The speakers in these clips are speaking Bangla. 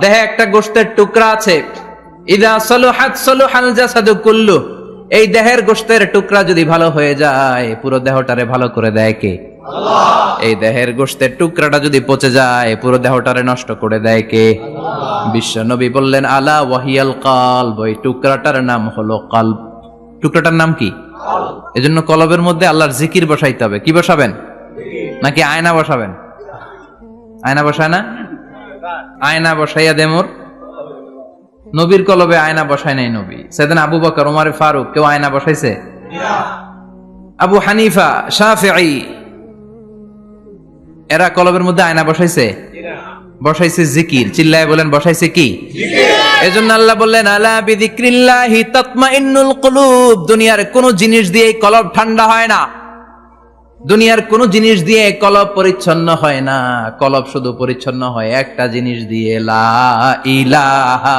দেহে একটা গোস্তের টুকরা আছে। কুল্লু। এই দেহের গোস্তের টুকরা যদি ভালো হয়ে যায়, পুরো দেহটারে ভালো করে দেয় কে? এই দেহের গোস্তের টুকরাটা যদি পচে যায়, পুরো দেহটারে নষ্ট করে দেয় কে? বিশ্ব নবী বললেন, আলা ওয়াহিয়াল কালব ওই টুকরাটার নাম হলো কালব। টুকরাটার নাম কি? এজন্য কলবের মধ্যে আল্লাহর জিকির বসাইতে হবে। কি বসাবেন? নাকি আয়না বসাবেন? আয়না বসায় না? আয়না বসাইয়া দে মোর। নবীর কলবে আয়না বসায় নাই নবী। সেদিন আবু বকর ওমর ফারুক, কেউ আয়না বসাইছে? আবু হানিফা, শাফিঈ। এরা কলবের মধ্যে আয়না বসাইছে? বসাইছে জিকির। চিল্লায় বলেন, বসাইছে কি? এজন্য আল্লাহ বললেন, আলা বিযিক্রিল্লাহি তাতমাইন্নুল কুলুব। দুনিয়ার কোন জিনিস দিয়ে কলব ঠান্ডা হয় না। দুনিয়ার কোন জিনিস দিয়ে কলব পরিচ্ছন্ন হয় না। কলব শুধু পরিচ্ছন্ন হয় একটা জিনিস দিয়ে। লা ইলাহা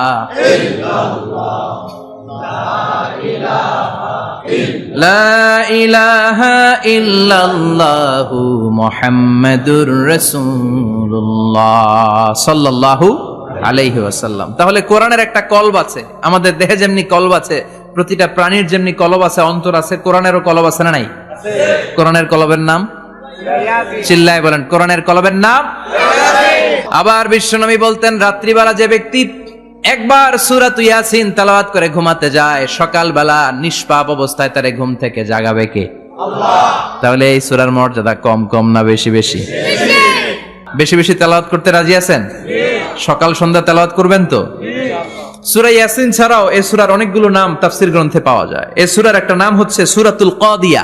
সাল্লাল্লাহু আলাইহি ওয়াসাল্লাম। তাহলে কোরআনের একটা কলব আছে। আমাদের দেহে যেমনি কলব আছে, প্রতিটা প্রাণীর যেমনি কলব আছে, অন্তর আছে, কোরআনেরও কলব আছে না নাই? কোরআনের কলবের নাম? চিল্লায় বলেন কোরআনের কলবের নাম? আবার বিশ্বনবী বলতেন রাত্রিবেলা যে ব্যক্তি একবার সুরাত ইয়াসিন তালাওয়াত করে ঘুমাতে যায় সকালবেলা নিষ্পাপ অবস্থায় তারে ঘুম থেকে জাগাবে কে? তাহলে এই সুরার মর্যাদা কম কম না বেশি বেশি? বেশি। বেশি তেলাওয়াত করতে রাজি আছেন? সকাল সন্ধ্যা তেলাওয়াত করবেন তো? সুরা ইয়াসিন ছাড়াও এই সুরার অনেকগুলো নাম তাফসির গ্রন্থে পাওয়া যায়। এই সুরার একটা নাম হচ্ছে সুরাতুল কদিয়া।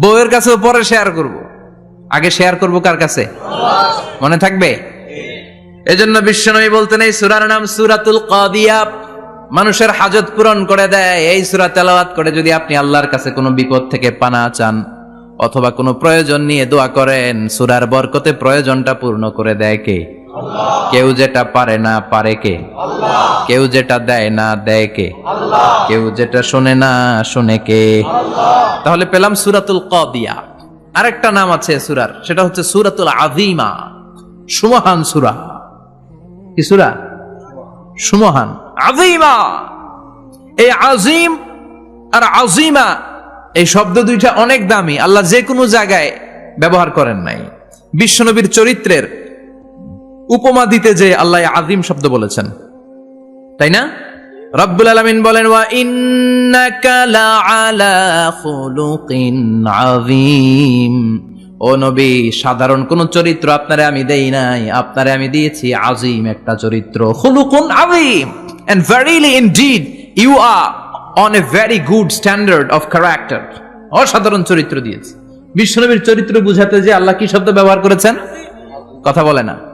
বউয়ের কাছেও পরে শেয়ার করব। আগে শেয়ার করব কার কাছে? মনে থাকবে? এজন্য বিশ্বনবী বলতেন, এই সুরার নাম সুরাতুল কাদিয়া। মানুষের হাজত পূরণ করে দেয়। এই সুরা তেলাওয়াত করে যদি আপনি আল্লাহর কাছে কোনো বিপদ থেকে পানা চান অথবা কোনো প্রয়োজন নিয়ে দোয়া করেন, সুরার বরকতে প্রয়োজনটা পূর্ণ করে দেয় কে? কেউ যেটা পারে না পারে কে? কেউ যেটা দেয় না দেয় কে? কেউ যেটা শোনে না শোনে কে? তাহলে পেলাম সুরাতুল কদিয়া। আরেকটা নাম আছে সুরার, সেটা হচ্ছে সুরাতুল আযীমা। সুমহান সুরা। কি সুরা? সুমহান। আযীমা। এই আজিম আর আজিমা এই শব্দ দুইটা অনেক দামি। আল্লাহ যে কোনো জায়গায় ব্যবহার করেন নাই। বিশ্বনবীর চরিত্রের উপমা দিতে যে আল্লাহ আজিম শব্দ বলেছেন। তাই না? রব্বুল আলামিন বলেন, ওয়া ইন্নাকা লাআলা খুলুকিন আযীম। ও নবী, সাধারণ কোন চরিত্র আপনারে আমি দেই নাই, আপনারে আমি দিয়েছি আজিম একটা চরিত্র। খুলুকুন আযীম। And verily indeed you are on a very good standard of character অসাধারণ চরিত্র দিয়েছি। বিশ্বনবীর চরিত্র বুঝাতে যে আল্লাহ কি শব্দ ব্যবহার করেছেন? কথা বলে না।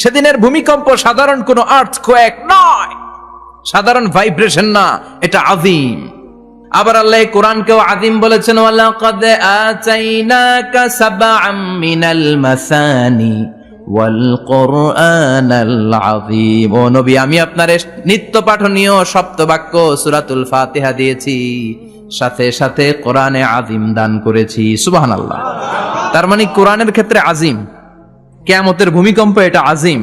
সেদিনের ভূমিকম্প সাধারণ কোনো আর্থ কোয়েক নয়। সাধারণ ভাইব্রেশন না, এটা আদিম আবার আল্লাহ কোরআনকেও আদিম বলেছেন, ওয়ালাকাদ আতাইনাকা সাবআম মিনাল মাসানি ওয়াল কোরআনাল আযীম। ও আমি আপনার নিত্য পাঠনীয় সপ্তবাক্য সুরাতুল ফাতেহা দিয়েছি। সাথে সাথে কোরআনে আজিম দান করেছি। সুবহানাল্লাহ। তার মানে কোরআনের ক্ষেত্রে আজিম কেয়ামতের ভূমিকম্প এটা আজিম।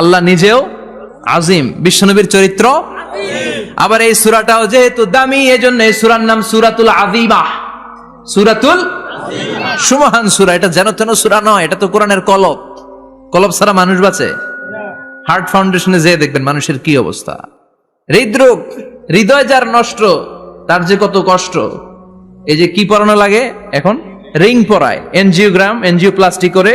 আল্লাহ নিজেও আজিম। বিশ্বনবীর চরিত্র আবার এই সুরাটাও যেহেতু দামি এজন্য এই সুরার নাম সুরাতুল আজিমা সুরাতুল সুমহান সুরা এটা যেন তেন সুরা নয় এটা তো কোরআনের কলব। কলব ছাড়া মানুষ বাঁচে? হার্ট ফাউন্ডেশনে যেয়ে দেখবেন মানুষের কি অবস্থা। হৃদরোগ হৃদয় যার নষ্ট তার যে কত কষ্ট। এই যে কি পরানো লাগে এখন? রিং পরায় এনজিওগ্রাম এনজিও প্লাস্টিক করে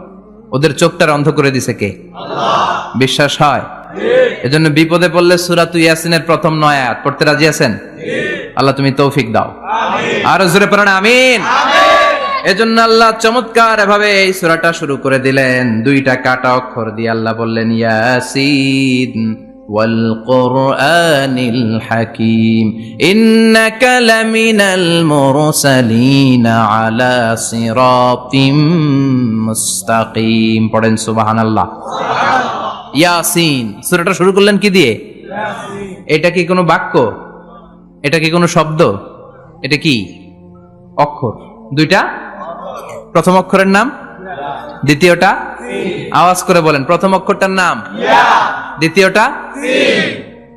ওদের চোখটার অন্ধ করে দিছে কে? বিশ্বাস হয়? এজন্য বিপদে পড়লে সুরাত ইয়াসিনের প্রথম নয় আয়াত। পড়তে রাজি আছেন? আল্লাহ তুমি তৌফিক দাও। আর জোরে পড়েন আমিন। এজন্য আল্লাহ চমৎকার এভাবে এই সুরাটা শুরু করে দিলেন। দুইটা কাটা অক্ষর দিয়ে আল্লাহ বললেন ইয়াসিন। والقرآن الحكيم إنك لمن المرسلين على صراط مستقيم পড়েন সুবহানাল্লাহ ইয়াসিন সূরাটা শুরু করলেন কি দিয়ে এটা কি কোনো বাক্য এটা কি কোনো শব্দ এটা কি অক্ষর দুইটা প্রথম অক্ষরের নাম দ্বিতীয়টা আওয়াজ করে বলেন প্রথম অক্ষরটার নাম দ্বিতীয়টা?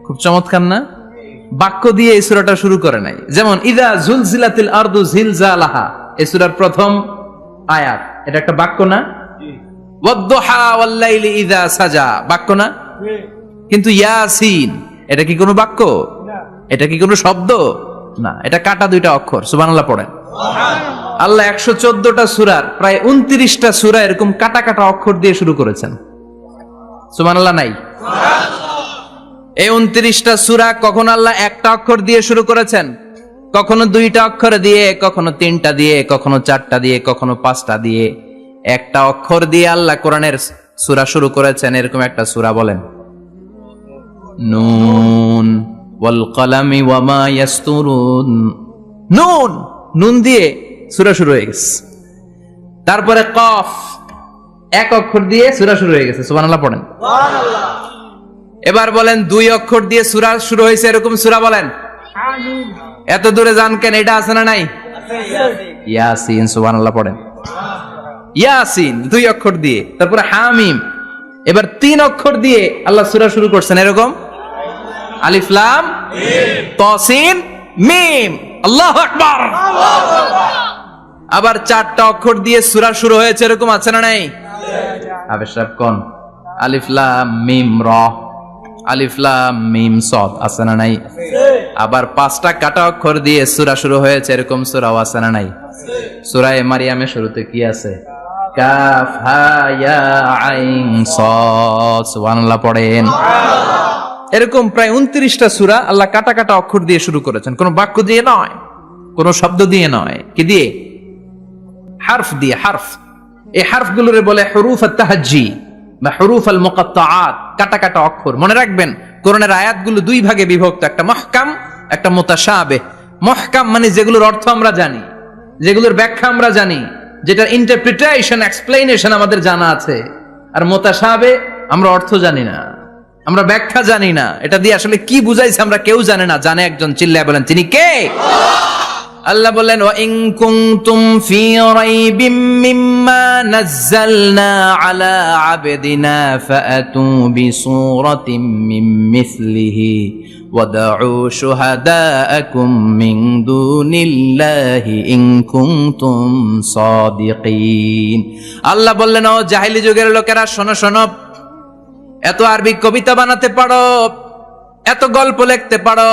খুব চমৎকার না? বাক্য দিয়ে এই সূরাটা শুরু করে নাই। যেমন ইদা জুলজিলাতিল আরদু জিলজালাহা। এই সূরার প্রথম আয়াত। এটা একটা বাক্য না? ওয়াদ্দুহা ওয়াল্লাইলি ইদা সাজা। বাক্য না? কিন্তু ইয়াসিন। এটা কি কোনো বাক্য? এটা কি কোনো শব্দ? না। এটা কাটা দুইটা অক্ষর সুবহানাল্লাহ পড়েন। আল্লাহ একশো চোদ্দটা সুরার প্রায় উনত্রিশটা সুরা এরকম কাটা কাটা অক্ষর দিয়ে শুরু করেছেন। সুবহানাল্লাহ, নাই? এই উনত্রিশটা সুরা কখন আল্লাহ একটা অক্ষর দিয়ে শুরু করেছেন? কখনো দুইটা অক্ষর দিয়ে, কখনো তিনটা দিয়ে, কখনো চারটা দিয়ে, কখনো পাঁচটা দিয়ে। একটা অক্ষর দিয়ে আল্লাহ কোরআনের সূরা শুরু করেছেন, এরকম একটা সূরা বলেন। নুন কলামি নুন! নুন দিয়ে সূরা শুরু হয়ে গেছে। তারপরে কফ। এক অক্ষর দিয়ে সুরা শুরু হয়ে গেছে সুবহানাল্লাহ পড়েন। এবার বলেন দুই অক্ষর দিয়ে সুরা শুরু হয়েছে এরকম সুরা বলেন। এত দূরে যান কেন এটা আছে না নাই? ইয়াসিন সুবহানাল্লাহ পড়েন। ইয়াসিন দুই অক্ষর দিয়ে তারপরে হামিম। এবার তিন অক্ষর দিয়ে আল্লাহ সুরা শুরু করছেন এরকম? আলিফ লাম তসিন মিম। আল্লাহু আকবার। আবার চারটা অক্ষর দিয়ে সুরা শুরু হয়েছে এরকম আছে না নাই? আবেশ সাহেব কোন? আলিফ লাম মিম র। আলিফলাম মিম সদ আছে না নাই? আবার পাঁচটা কাটা অক্ষর দিয়ে সুরা শুরু হয়েছে, এরকম সূরাও আছে না নাই? সূরায়ে মারিয়ামের শুরুতে কি আছে? কাফ এরকম প্রায় উনত্রিশটা সুরা আল্লাহ কাটা কাটা অক্ষর দিয়ে শুরু করেছেন। কোনো বাক্য দিয়ে নয়, কোনো শব্দ দিয়ে নয়। কি দিয়ে? হার্ফ দিয়ে, হারফ। এই হারফগুলোরে বলে হরুফ তাহাজ্জি বা হরুফ আল মুকাত্তাআত কাটা কাটা অক্ষর। মনে রাখবেন, কোরআনের আয়াতগুলো দুই ভাগে বিভক্ত, একটা মহকাম, একটা মুতাশাবিহ। মহকাম মানে যেগুলোর অর্থ আমরা জানি, যেগুলোর ব্যাখ্যা আমরা জানি, যেটার ইন্টারপ্রিটেশন এক্সপ্লেনেশন আমাদের জানা আছে। আর মোতাসাবে আমরা অর্থ জানি না, আমরা ব্যাখ্যা জানি না। এটা দিয়ে আসলে কি বুঝাইছে আমরা কেউ জানে না। জানে একজন, চিল্লায় বলেন, তিনি কে? আল্লাহ বললেন, ওয়া ইন কুনতুম ফি রাইবিম মিম্মা নাযালনা আলা আবদিনা ফাআতু বিসূরাতিন মিন মিসলিহি ওয়াদউ শুহাদাআকুম মিন দুনিল্লাহি ইন কুনতুম সাদিকিন। আল্লাহ বললেন, ও জাহেলি যুগের লোকেরা, শোনো শোনো, এত আরবি কবিতা বানাতে পারো, এত গল্প লিখতে পারো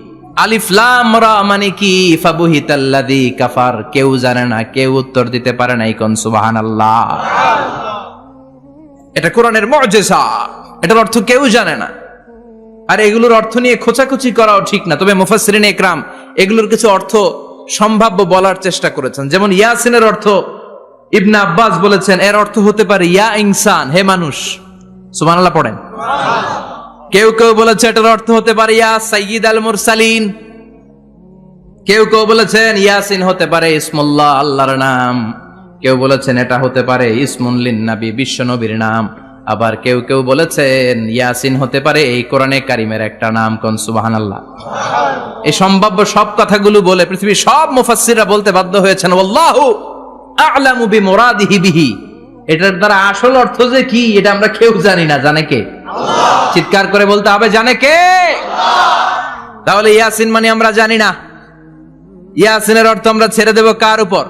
আলিফ লাম রা মানে কি? ফাবুহিতাল্লাযী কাফার। কেউ জানে না, কেউ উত্তর দিতে পারে না ইকন সুবহানাল্লাহ। এটা কোরআনের মুজিজা। এটার অর্থ কেউ জানে না। আর এগুলোর অর্থ নিয়ে খোঁচাখুচি করাও ঠিক না। তবে মুফাসসিরিন একরাম এগুলোর কিছু অর্থ সম্ভাব্য বলার চেষ্টা করেছেন। যেমন ইয়াসিনের অর্থ, ইবনে আব্বাস বলেছেন, এর অর্থ হতে পারে, ইয়া ইনসান, হে মানুষ। সুবহানাল্লাহ, পড়েন। কেউ কেউ বলেছে এটার অর্থ হতে পারে, ইয়া সাইয়্যিদ আল মুরসালিন। কেউ কেউ বলেছেন, ইয়াসিন হতে পারে ইসমুল্লাহ, আল্লাহর নাম। কেউ বলেছেন, এটা হতে পারে ইসমুল্লিন নবী বিশ্ব নবীর নাম। আবার কেউ কেউ বলেছেন, ইয়াসিন হতে পারে এই কোরআনে কারিমের একটা নাম কোন, সুবহানাল্লাহ। এই সম্ভাব্য সব কথাগুলো বলে পৃথিবীর সব মুফাসসিররা বলতে বাধ্য হয়েছেন, আল্লাহু আ'লামু বিমুরাদিহি বিহি। এটার দ্বারা আসল অর্থ যে কি, এটা আমরা কেউ জানি না, জানে কে? চিৎকার করে বলতে হবে, জানে কে? তাহলে ইয়াসিন মানে আমরা জানি না। ইয়াসিনের অর্থ আমরা ছেড়ে দেব কার উপর?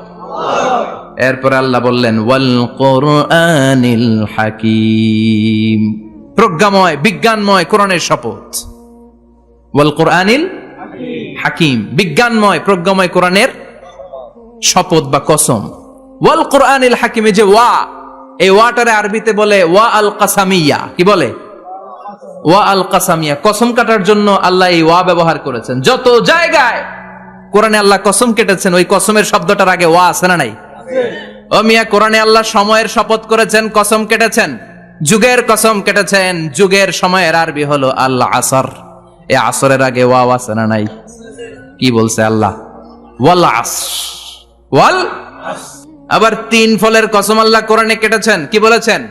এরপর আল্লাহ বললেন, ওয়াল কোরআনিল হাকিম। প্রজ্ঞাময়, বিজ্ঞানময় কোরআনের শপথ। ওয়াল কোরআনিল হাকিম। বিজ্ঞানময়, প্রজ্ঞাময় কোরআনের শপথ বা কসম। ওয়াল কোরআনিল হাকিমে যে ওয়া, এই ওয়াটারে আরবিতে বলে ওয়া আল কাসামিয়া কি বলে? ওয়া আল কাসামিয়া, কসম কাটার জন্য আল্লাহ এই ওয়া ব্যবহার করেছেন। যত জায়গায় কোরআনে আল্লাহ কসম কেটেছেন, ওই কসমের শব্দটার আগে ওয়া আছে না নাই? ও মিয়া, কোরআনে আল্লাহ সময়ের শপথ করেছেন, কসম কেটেছেন? যুগের কসম কেটেছেন, যুগের সময়ের আরবি হলো আল্লাহ আসর। এ আসরের আগে ওয়া আছে না নাই? কি বলছে আল্লাহ? ওয়াল আস ওয়াল আবার তিন ফলের কসম আল্লাহ কোরআনে কেটেছেন, কি বলেছেন?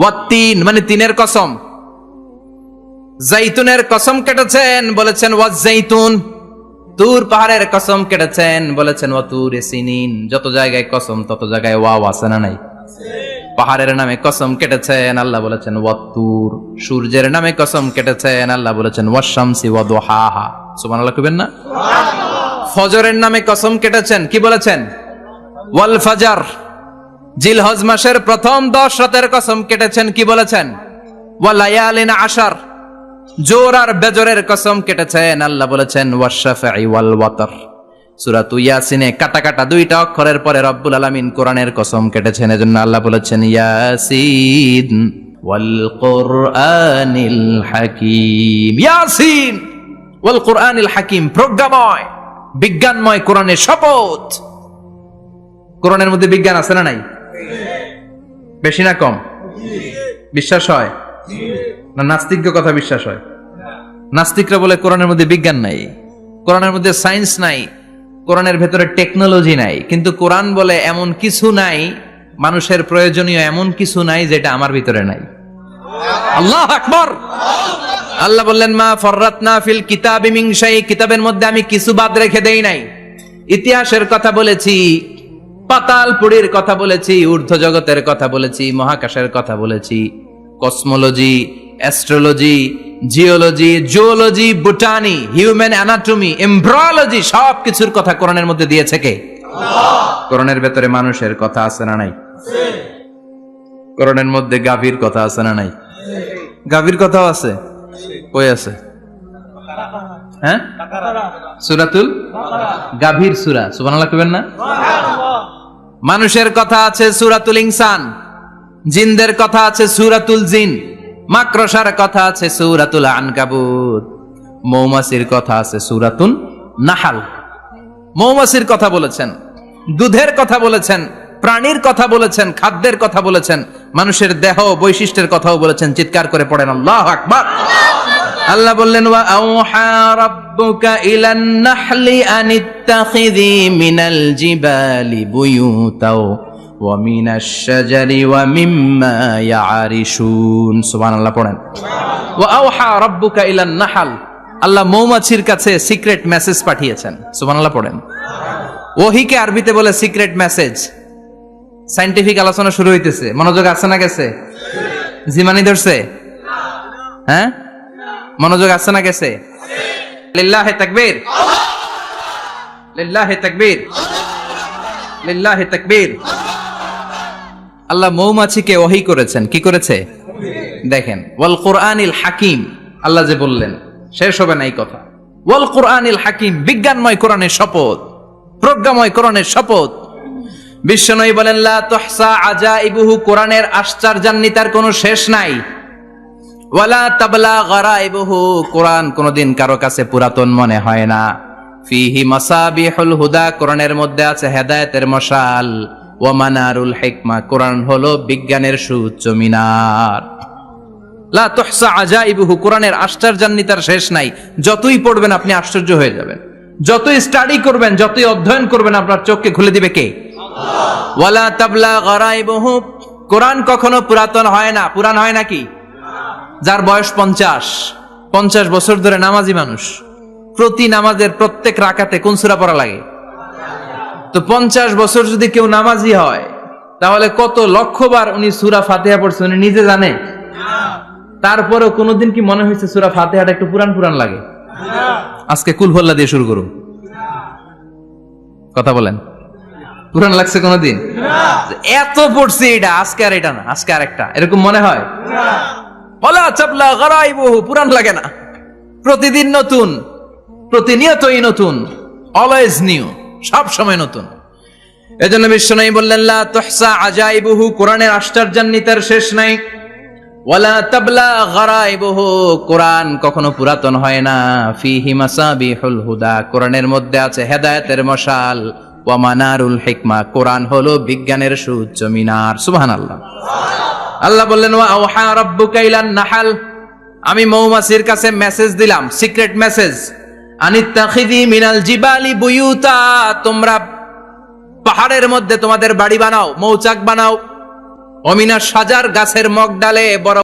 ওয়াত্তিন মানে তিনের কসম। জাইতুনের কসম কেটেছেন, বলেছেন ওয়া জাইতুন তুর পাহাড়ের কসম কেটেছেন, বলেছেন, ওয়া তুর সিনিন। যত জায়গায় কসম, তত জায়গায় ওয়াও আছে না নাই? পাহাড়ের নামে কসম কেটেছেন, আল্লাহ বলেছেন ওয়াত্তুর সূর্যের নামে কসম কেটেছেন, আল্লাহ বলেছেন ওয়াশামসি ওয়া দুহাহা। সুবহানাল্লাহ কইবেন না? ফজরের নামে কসম কেটেছেন, কি বলেছেন? ওয়াল ফাজার। জিলহজ মাসের প্রথম দশ রাতের কসম কেটেছেন, কি বলেছেন? ওয়া লায়ালিন আশার। জোর আর বেজরের কসম কেটেছেন, আল্লাহ বলেছেন ওয়াশাফাই ওয়াল ওয়াতর সূরা ইয়াসিনে কাটা কাটা দুইটা অক্ষরের পরে রব্বুল আলামিন কোরআনের কসম কেটেছেন, এজন্য আল্লাহ বলেছেন, ইয়াসিন ওয়াল কোরআনিল হাকিম। ইয়াসিন ওয়াল কোরআনিল হাকিম, প্রজ্ঞাময়, বিজ্ঞানময় কোরআনের শপথ। কোরআনের মধ্যে বিজ্ঞান আছে না নাই? বেশি না কম? বিশ্বাস হয়? না নাস্তিক্য কথা বিশ্বাস হয়? নাস্তিকরা বলে কোরআনের মধ্যে বিজ্ঞান নাই, কোরআনের মধ্যে সায়েন্স নাই, কোরআনের ভেতরে টেকনোলজি নাই। কিন্তু কোরআন বলে এমন কিছু নাই, মানুষের প্রয়োজনীয় এমন কিছু নাই যেটা আমার ভিতরে নাই। আল্লাহ আকবর! আল্লাহ বললেন, মা ফররাতনা ফিল কিতাবি মিন শাই কিতাবের মধ্যে আমি কিছু বাদ রেখে দেই নাই। ইতিহাসের কথা বলেছি পাতাল পুরীর কথা বলেছি ঊর্ধ্ব জগতের কথা বলেছি, মহাকাশের কথা বলেছি, cosmology astrology geology zoology botany human anatomy embryology সব কিছুর কথা কোরআনের মধ্যে দিয়েছে কে? কোরআনের ভেতরে মানুষের কথা আছে না নাই? কোরআনের মধ্যে গাভীর কথা আছে না নাই? গাভীর কথাও আছে? কই আছে? হ্যাঁ? সুরাতুল? গাভীর সুরা। সুবহানাল্লাহ কইবেন না? মানুষের কথা আছে সুরাতুল ইনসান। জিনদের কথা আছে সুরাতুল জিন। মাকড়সার কথা আছে সুরাতুল আনকাবুত, মৌমাছির কথা আছে সুরাতুন নাহাল। মৌমাছির কথা বলেছেন, দুধের কথা বলেছেন, প্রাণীর কথা বলেছেন, খাদ্যের কথা বলেছেন, মানুষের দেহ বৈশিষ্ট্যের কথাও বলেছেন, চিৎকার করে পড়েন, আল্লাহ আকবার। আল্লাহ বললেন, ওয়া আউহা রাব্বুকা মিনাল জিবালি বুয়ুতাও মিনাশ শাজারি ওয়া মিম্মা ইয়ারিশুন সুবহানাল্লাহ, পড়েন। আউহা রাব্বুকা ইলান নাহাল আল্লাহ মৌমাছির কাছে সিক্রেট মেসেজ পাঠিয়েছেন। সুবহানাল্লাহ, পড়েন। ওহিকে আরবিতে বলে সিক্রেট মেসেজ সাইন্টিফিক আলোচনা শুরু হইতেছে। মনোযোগ আছে না গেছে? জিমানি ধরছে? হ্যাঁ? মনোযোগ আছে না গেছে? লিল্লাহে তাকবীর। লিল্লাহে তাকবীর। লিল্লাহে তাকবীর। আল্লাহ মৌমাছিকে ওহি করেছেন। কি করেছে? দেখেন, ওয়াল কোরআনিল হাকিম, আল্লাহ যে বললেন, শেষ হবে না এই কথা। ওয়াল কোরআনিল হাকিম, বিজ্ঞানময় কোরআনের শপথ, প্রজ্ঞাময় কোরআনের শপথ। বিশ্বনয়ী বলেন, লা তুহসা আজাইবুহু, কোরআনের আশ্চর্যান্বিতার কোনো শেষ নাই। ওয়ালা তাবলা গরাইবুহু, কোরআন কোনোদিন কারও কাছে পুরাতন মনে হয় না। ফিহি মাসাবিহুল হুদা, কোরআনের মধ্যে আছে হেদায়েতের মশাল। ওয়া মানারুল হিকমা, কোরআন হলো বিজ্ঞানের সুউচ্চ মিনার। লা তুহসা আজাইবুহু, কোরআনের আশ্চর্যান্বিতার শেষ নাই। যতই পড়বেন আপনি আশ্চর্য হয়ে যাবেন। যতই স্টাডি করবেন, যতই অধ্যয়ন করবেন, আপনার চোখকে খুলে দিবে কে? ওয়ালা তাবলা গরাইবুহু, কোরআন কখনো পুরাতন হয় না। পুরান হয় নাকি? যার বয়স পঞ্চাশ। পঞ্চাশ বছর ধরে নামাজি মানুষ। প্রতি নামাজের প্রত্যেক রাকাতে কোন সুরা পড়া লাগে? তো পঞ্চাশ বছর যদি কেউ নামাজি হয়, তাহলে কত লক্ষবার উনি সুরা ফাতেহা পড়ছে উনি নিজে জানে? তারপরেও কোনোদিন কি মনে হয়েছে সুরা ফাতেহাটা একটু পুরান পুরান লাগে? আজকে কুলহল্লা দিয়ে শুরু করুন। কথা বলেন। পুরান লাগছে কোনোদিন? এত পড়ছি এটা, আজকে আর এটা না, আজকে আর একটা। এরকম মনে হয়? বলা চাপলা গড়াই বহু পুরান লাগে না। প্রতিদিন নতুন, প্রতিনিয়তই নতুন অলওয়েজ নিউ সব সময় নতুন। এজন্য বিশ্বনয়ী বললেন, লা তুহসা আজাইবুহু, কোরআনের আশ্চর্যান্বিতার শেষ নাই। ওয়ালা তাবলা গরাইবুহু, কোরআন কখনো পুরাতন হয় না। ফিহি মাসাবিহুল হুদা, কোরআনের মধ্যে আছে হেদায়েতের মশাল। ওয়া মানারুল হিকমা, কোরআন হলো বিজ্ঞানের সুউচ্চ মিনার। সুবহানাল্লাহ। আল্লাহ বললেন, ওয়া আওহা রাব্বুকা ইলান নাহাল। আমি মৌমাছির কাছে মেসেজ দিলাম, সিক্রেট মেসেজ। তোমরা পাহাড়ের মধ্যে তোমাদের বাড়ি বানাও মৌচাক বানাও। অমিনা সাজার গাছের মগ ডালে বড়